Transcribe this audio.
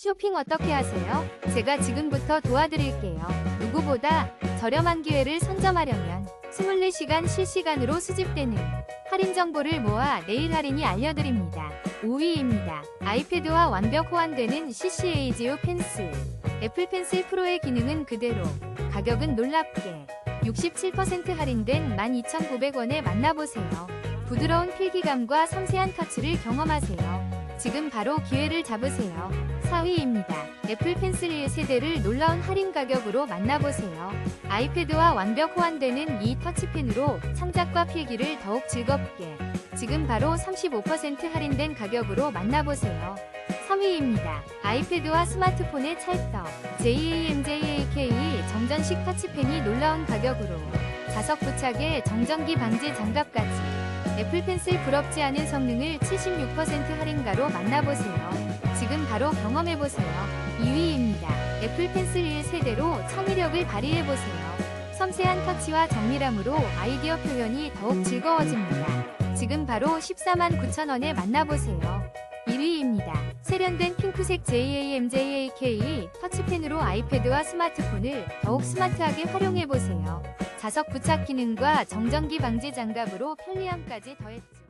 쇼핑 어떻게 하세요? 제가 지금부터 도와드릴게요. 누구보다 저렴한 기회를 선점하려면 24시간 실시간으로 수집되는 할인 정보를 모아 내일 할인이 알려드립니다. 5위입니다. 아이패드와 완벽 호환되는 CCA 지오 펜슬. 애플 펜슬 프로의 기능은 그대로, 가격은 놀랍게 67% 할인된 12,900원에 만나보세요. 부드러운 필기감과 섬세한 터치를 경험하세요. 지금 바로 기회를 잡으세요. 4위입니다. 애플 펜슬 1세대를 놀라운 할인 가격으로 만나보세요. 아이패드와 완벽 호환되는 이 터치펜으로 창작과 필기를 더욱 즐겁게 지금 바로 35% 할인된 가격으로 만나보세요. 3위입니다. 아이패드와 스마트폰의 찰떡 JAMJAK 정전식 터치펜이 놀라운 가격으로 자석 부착에 정전기 방지 장갑까지 애플 펜슬 부럽지 않은 성능을 76% 할인가로 만나보세요. 지금 바로 경험해보세요. 2위입니다. 애플 펜슬 1세대로 창의력을 발휘해보세요. 섬세한 터치와 정밀함으로 아이디어 표현이 더욱 즐거워집니다. 지금 바로 14만 9천원에 만나보세요. 1위입니다. 세련된 핑크색 JAMJAK 터치펜으로 아이패드와 스마트폰을 더욱 스마트하게 활용해보세요. 자석 부착 기능과 정전기 방지 장갑으로 편리함까지 더했죠.